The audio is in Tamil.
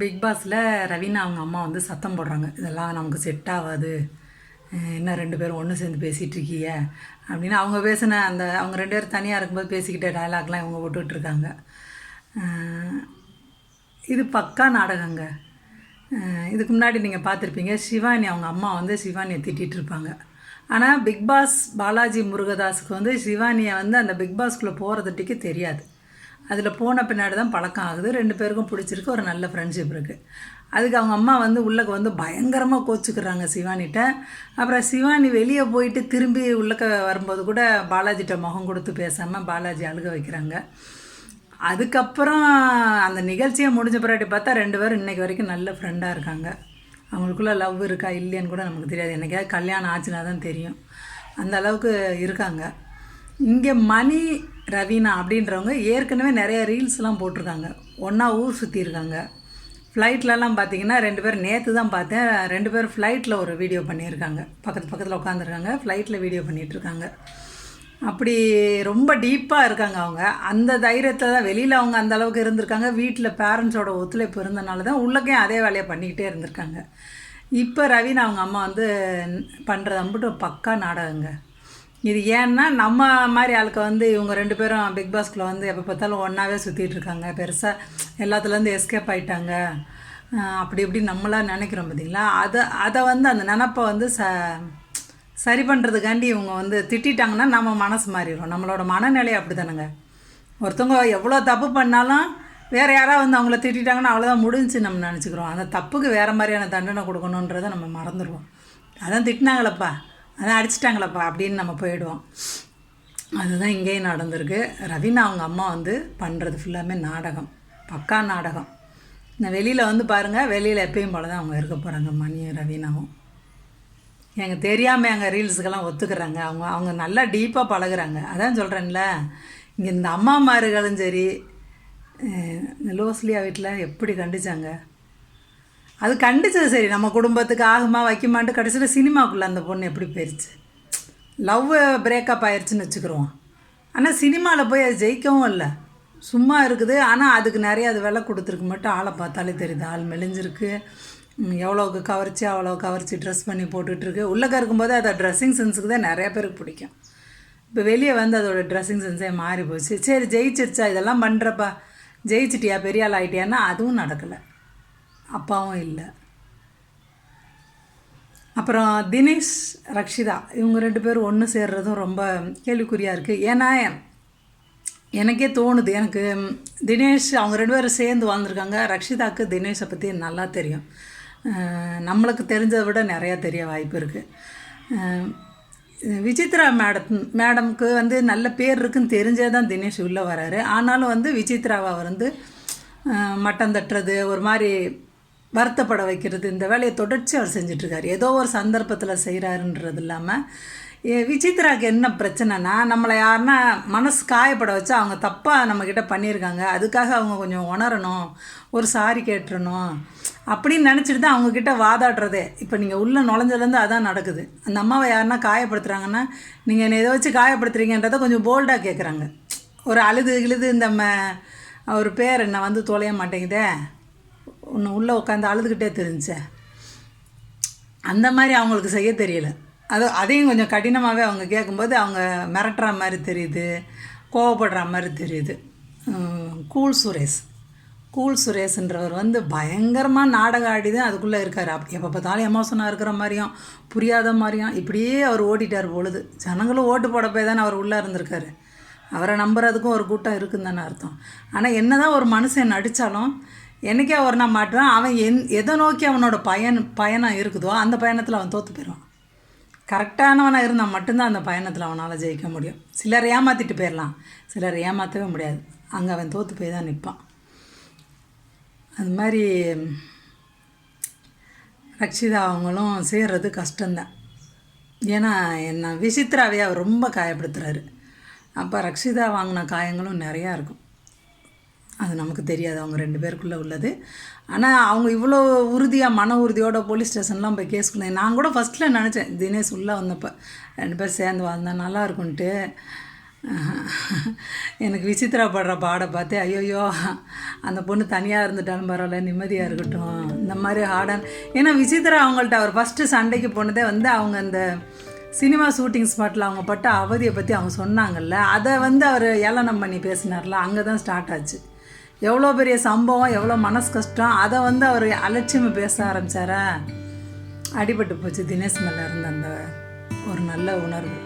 பிக் பாஸில் ரவீனா அவங்க அம்மா வந்து சத்தம் போடுறாங்க. இதெல்லாம் நமக்கு செட் ஆகாது. என்ன ரெண்டு பேரும் ஒன்று சேர்ந்து பேசிகிட்டு இருக்கீங்க? அப்படின்னு அவங்க பேசின அந்த அவங்க ரெண்டு பேரும் தனியாக இருக்கும்போது பேசிக்கிட்ட டயலாக்லாம் இவங்க விட்டுட்டுருக்காங்க இது பக்கா நாடகங்க. இதுக்கு முன்னாடி நீங்கள் பார்த்துருப்பீங்க. சிவானி அவங்க அம்மா வந்து சிவானியை திட்டிகிட்டு இருப்பாங்க ஆனால் பிக் பாஸ் பாலாஜி முருகதாஸுக்கு வந்து சிவானியை வந்து அந்த பிக் பாஸ்குள்ளே போகிறதுட்டிக்கு தெரியாது. அதில் போன பின்னாடி தான் பழக்கம் ஆகுது. ரெண்டு பேருக்கும் பிடிச்சிருக்கு. ஒரு நல்ல ஃப்ரெண்ட்ஷிப் இருக்குது அதுக்கு அவங்க அம்மா வந்து உள்ளக்க வந்து பயங்கரமாக கோச்சுக்கிறாங்க சிவானிட்ட. அப்புறம் சிவானி வெளியே போயிட்டு திரும்பி உள்ளக்க வரும்போது கூட பாலாஜிட்ட முகம் கொடுத்து பேசாமல் பாலாஜி அழுக வைக்கிறாங்க. அதுக்கப்புறம் அந்த நிகழ்ச்சியை முடிஞ்ச பிறகு பார்த்தா ரெண்டு பேரும் இன்றைக்கி வரைக்கும் நல்ல ஃப்ரெண்டாக இருக்காங்க. அவங்களுக்குள்ள லவ் இருக்கா இல்லையான்னு கூட நமக்கு தெரியாது. என்னைக்காவது கல்யாணம் ஆச்சுன்னா தான் தெரியும். அந்த அளவுக்கு இருக்காங்க. இங்கே மணி ரவீனா அப்படின்றவங்க ஏற்கனவே நிறைய ரீல்ஸ்லாம் போட்டிருக்காங்க. ஒன்றா ஊர் சுற்றியிருக்காங்க ஃப்ளைட்லலாம் பார்த்தீங்கன்னா ரெண்டு பேரும் நேற்று தான் பார்த்தேன். ரெண்டு பேரும் ஃப்ளைட்டில் ஒரு வீடியோ பண்ணியிருக்காங்க. பக்கத்து பக்கத்தில் உட்காந்துருக்காங்க ஃப்ளைட்டில் வீடியோ பண்ணிகிட்ருக்காங்க அப்படி ரொம்ப டீப்பாக இருக்காங்க அவங்க. அந்த தைரியத்தில் தான் வெளியில் அவங்க அந்த அளவுக்கு இருந்திருக்காங்க. வீட்டில் பேரண்ட்ஸோட ஒத்துழைப்பு இருந்தனால தான் உள்ளக்கையும் அதே வேலையை பண்ணிக்கிட்டே இருந்திருக்காங்க. இப்போ ரவீனா அவங்க அம்மா வந்து பண்ணுறது அம்பிட்டு பக்கா நாடகங்க. இது ஏன்னா நம்ம மாதிரி ஆளுக்கு வந்து இவங்க ரெண்டு பேரும் பிக் பாஸ்குள்ளே வந்து எப்போ பார்த்தாலும் ஒன்றாவே சுற்றிட்டு இருக்காங்க. பெருசாக எல்லாத்துலேருந்து எஸ்கேப் ஆயிட்டாங்க. அப்படி இப்படி நம்மளாக நினைக்கிறோம் பார்த்தீங்களா அதை அதை வந்து அந்த நினப்பை வந்து ச சரி பண்ணுறதுக்காண்டி இவங்க வந்து திட்டிட்டாங்கன்னா நம்ம மனசு மாறிடும் நம்மளோட மனநிலை அப்படி தானேங்க ஒருத்தவங்க எவ்வளோ தப்பு பண்ணாலும் வேறு யாராவது வந்து அவங்கள திட்டாங்கன்னா அவ்வளோதான் முடிஞ்சு நம்ம நினச்சிக்கிறோம். அந்த தப்புக்கு வேறு மாதிரியான தண்டனை கொடுக்கணுன்றதை நம்ம மறந்துடுவோம். அதான் திட்டினாங்களப்பா. அதான் அடிச்சிட்டாங்களப்பா அப்படின்னு நம்ம போயிடுவோம். அதுதான் இங்கேயும் நடந்திருக்கு. ரவீனா அவங்க அம்மா வந்து பண்ணுறது ஃபுல்லாமே நாடகம். பக்கா நாடகம். இந்த வெளியில் வந்து பாருங்கள் வெளியில் எப்பயும் போல தான் அவங்க இருக்க போகிறாங்க மணியும் ரவீனாவும். எனக்கு தெரியாமல் எங்கள் ரீல்ஸுக்கெல்லாம் ஒத்துக்கிறாங்க. அவங்க அவங்க நல்லா டீப்பாக பழகுறாங்க. அதான் சொல்கிறேன்ல இங்கே இந்த அம்மாமார்களும் சரி லோஸ்லியா வீட்டில் எப்படி கண்டிச்சாங்க? அது கண்டிச்சது சரி. நம்ம குடும்பத்துக்கு ஆகுமா வைக்குமான்ட்டு கடைசியில் சினிமாக்குள்ளே அந்த பொண்ணு எப்படி போயிடுச்சு லவ் பிரேக்கப் ஆயிடுச்சுன்னு வச்சுக்கிறோம் ஆனால் சினிமாவில் போய் அது ஜெயிக்கவும் இல்லை. சும்மா இருக்குது. ஆனால் அதுக்கு நிறைய அது விலை கொடுத்துருக்கு. மட்டும் ஆளை பார்த்தாலே தெரியுது. ஆள் மெலிஞ்சிருக்கு. எவ்வளோக்கு கவர்ச்சி அவ்வளோ கவர்ச்சி ட்ரெஸ் பண்ணி போட்டுட்ருக்கு. உள்ளக்க இருக்கும்போது அதை ட்ரெஸ்ஸிங் சென்ஸுக்கு தான் நிறைய பேருக்கு பிடிக்கும். இப்போ வெளியே வந்து அதோட ட்ரெஸ்ஸிங் சென்ஸே மாறி போச்சு சரி ஜெயிச்சிருச்சா? இதெல்லாம் பண்ணுறப்பா ஜெயிச்சிட்டியா? பெரிய ஆள் ஆகிட்டியான்னா அதுவும் நடக்கலை. அப்பாவும் இல்லை. அப்புறம் தினேஷ் ரக்ஷிதா இவங்க ரெண்டு பேரும் ஒன்று சேர்றதும் ரொம்ப கேள்விக்குறியாக இருக்குது ஏன்னா எனக்கே தோணுது. எனக்கு தினேஷ் அவங்க ரெண்டு பேரும் சேர்ந்து வாழ்ந்துருக்காங்க. ரக்ஷிதாவுக்கு தினேஷை பற்றி நல்லா தெரியும். நம்மளுக்கு தெரிஞ்சதை விட நிறையா தெரிய வாய்ப்பு இருக்குது விசித்ரா மேடம் மேடம்க்கு வந்து நல்ல பேர் இருக்குன்னு தெரிஞ்சே தான் தினேஷ் உள்ளே வராரு. ஆனாலும் வந்து விசித்ராவை வந்து மட்டம் தட்டுறது ஒரு மாதிரி வருத்தப்பட வைக்கிறது. இந்த வேலையை தொடர்ச்சி அவர் செஞ்சிட்ருக்கார். ஏதோ ஒரு சந்தர்ப்பத்தில் செய்கிறாருன்றது இல்லாமல் விசித்ராக்கு என்ன பிரச்சனைனா நம்மளை யாருன்னா மனசு காயப்பட வச்சா அவங்க தப்பாக நம்மக்கிட்ட பண்ணியிருக்காங்க. அதுக்காக அவங்க கொஞ்சம் உணரணும் ஒரு சாரி கேட்டுறணும் அப்படின்னு நினச்சிட்டு தான் அவங்கக்கிட்ட வாதாடுறதே. இப்போ நீங்கள் உள்ளே நுழைஞ்சதுலேருந்து அதான் நடக்குது. அந்த அம்மாவை யாருன்னா காயப்படுத்துகிறாங்கன்னா நீங்கள் என்னை ஏதோ வச்சு காயப்படுத்துறீங்கன்றதை கொஞ்சம் போல்டாக கேட்குறாங்க ஒரு அழுது இழுது இந்த ம அவர் பேர் என்ன வந்து தொலைய மாட்டேங்குதே. ஒன்று உள்ளே உட்காந்து அழுதுகிட்டே தெரிஞ்சே அந்த மாதிரி அவங்களுக்கு செய்ய தெரியல. அது அதையும் கொஞ்சம் கடினமாகவே அவங்க கேட்கும்போது அவங்க மிரட்டுற மாதிரி தெரியுது கோவப்படுற மாதிரி தெரியுது. கூல் சுரேஷ் கூல் சுரேஷ்ன்றவர் வந்து பயங்கரமாக நாடகம் ஆடி தான் அதுக்குள்ளே இருக்கார். அப் எப்போ பார்த்தாலும் எமோஷனாக இருக்கிற மாதிரியும் புரியாத மாதிரியும் இப்படியே அவர் ஓடிட்டார் பொழுது. ஜனங்களும் ஓட்டு போட போய் தானே அவர் உள்ளே இருந்திருக்காரு. அவரை நம்புறதுக்கும் ஒரு கூட்டம் இருக்குன்னு தானே அர்த்தம். ஆனால் என்ன தான் ஒரு மனுஷன் நடித்தாலும் என்னைக்கே ஒரு நாள் மாட்டுறான். அவன் என் எதை நோக்கி அவனோட பயன் பயணம் இருக்குதோ அந்த பயணத்தில் அவன் தோற்று போயிடுவான். கரெக்டானவனாக இருந்தால் மட்டும்தான் அந்த பயணத்தில் அவனால் ஜெயிக்க முடியும். சிலர் ஏமாற்றிட்டு போயிடலாம். சிலர் ஏமாற்றவே முடியாது. அங்கே அவன் தோற்று போய் தான் நிற்பான். அது மாதிரி ரக்ஷிதா அவங்களும் சேர்றது கஷ்டந்தான் ஏன்னா என்ன விசித்ராவே அவர் ரொம்ப காயப்படுத்துகிறாரு அப்போ ரக்ஷிதா வாங்கின காயங்களும் நிறையா இருக்கும். அது நமக்கு தெரியாது அவங்க ரெண்டு பேருக்குள்ளே உள்ளது. ஆனால் அவங்க இவ்வளோ உறுதியாக மன உறுதியோட போலீஸ் ஸ்டேஷன்லாம் போய் கேஸ் கொடுத்தேன். நான் கூட ஃபஸ்ட்டில் நினச்சேன் தினேஷ் உள்ளே வந்தப்போ ரெண்டு பேர் சேர்ந்து வாழ்ந்தா நல்லா இருக்குன்ட்டு எனக்கு விசித்ரா பாடுற பாட பார்த்து ஐயோயோ அந்த பொண்ணு தனியாக இருந்துட்டாலும் பரவாயில்ல நிம்மதியாக இருக்கட்டும். இந்த மாதிரி ஹார்டன் ஏன்னா விசித்ரா அவங்கள்ட்ட அவர் ஃபஸ்ட்டு சண்டைக்கு போனதே வந்து அவங்க அந்த சினிமா ஷூட்டிங் ஸ்பாட்டில் அவங்க பட்ட அவதியை பற்றி அவங்க சொன்னாங்கல்ல அதை வந்து அவர் ஏளனம் பண்ணி பேசினார்ல அங்கே தான் ஸ்டார்ட் ஆச்சு. எவ்வளோ பெரிய சம்பவம் எவ்வளோ மனசு கஷ்டம் அதை வந்து அவர் அலட்சியமாக பேச ஆரம்பித்தாரா அடிபட்டு போச்சு தினேஷ் மேலே இருந்த அந்த ஒரு நல்ல உணர்வு.